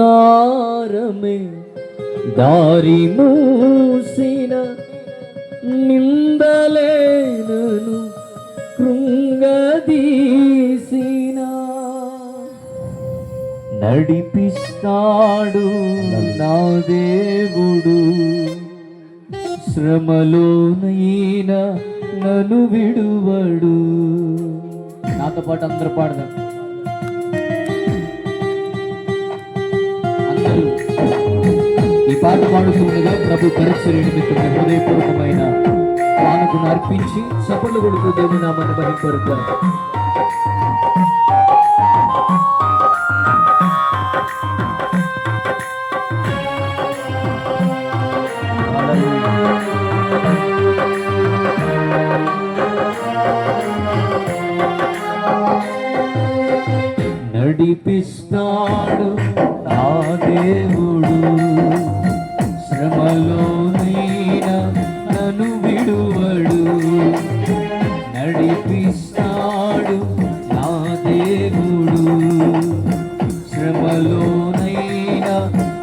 అంధకారమే దారి మూసిన నిందలేనను కృంగదీసిన నడిపిస్తాడు నా దేవుడు శ్రమలోనైనా నను విడువడు నాతో పాటు అందరూ పాడదాం. ఈ పాడుతుండగా ప్రభు పరిచర్య నిమిత్తం హృదయపూర్వకమైన పానకును అర్పించి సఫలు కొడుకు దేవుని నామాన్ని బహిపరుద్దాం నడిపిస్తాడు నా దేవుడు. శ్రమలోనైనా నన్ను విడువడు. నడిపిస్తాడు నా దేవుడు. శ్రమలోనైనా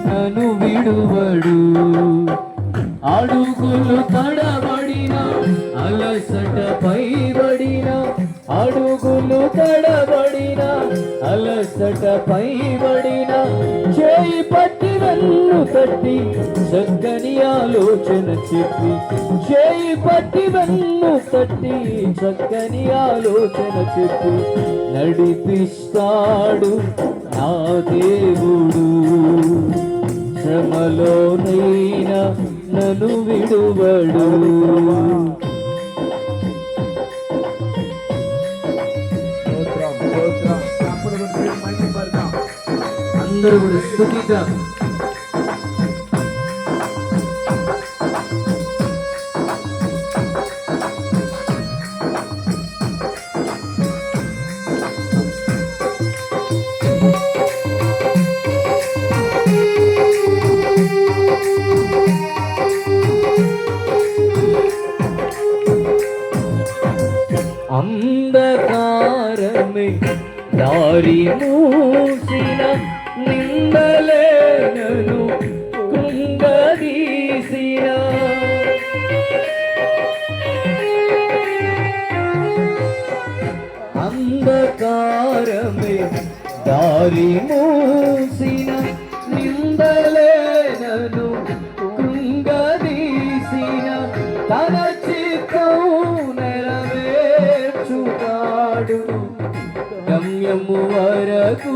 నన్ను విడువడు. అడుగులు తడబడిన అలసటపై అడుగులు తడబడిన అలసట పైబడిన చేయి పట్టి వెన్ను తట్టి చక్కని ఆలోచన చెప్పి చేయి పట్టి వెన్ను తట్టి చక్కని ఆలోచన చెప్పి నడిపిస్తాడు నా దేవుడు. శ్రమలోనైనా నన్ను విడువడు. అందరూ కూడా స్థుతిగా అంధకారమే దారి మూసిన నిందలేనను కుంగదీసిన. అంధకారమే దారి మూసిన నిందలేనను కృంగదీసిన. తన చిత్తం నెరవేర్చుతాడు. గమ్యము వరకు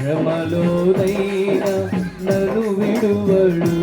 ಶ್ರಮಲೋದೈನ ನನು ಬಿಡುವಳು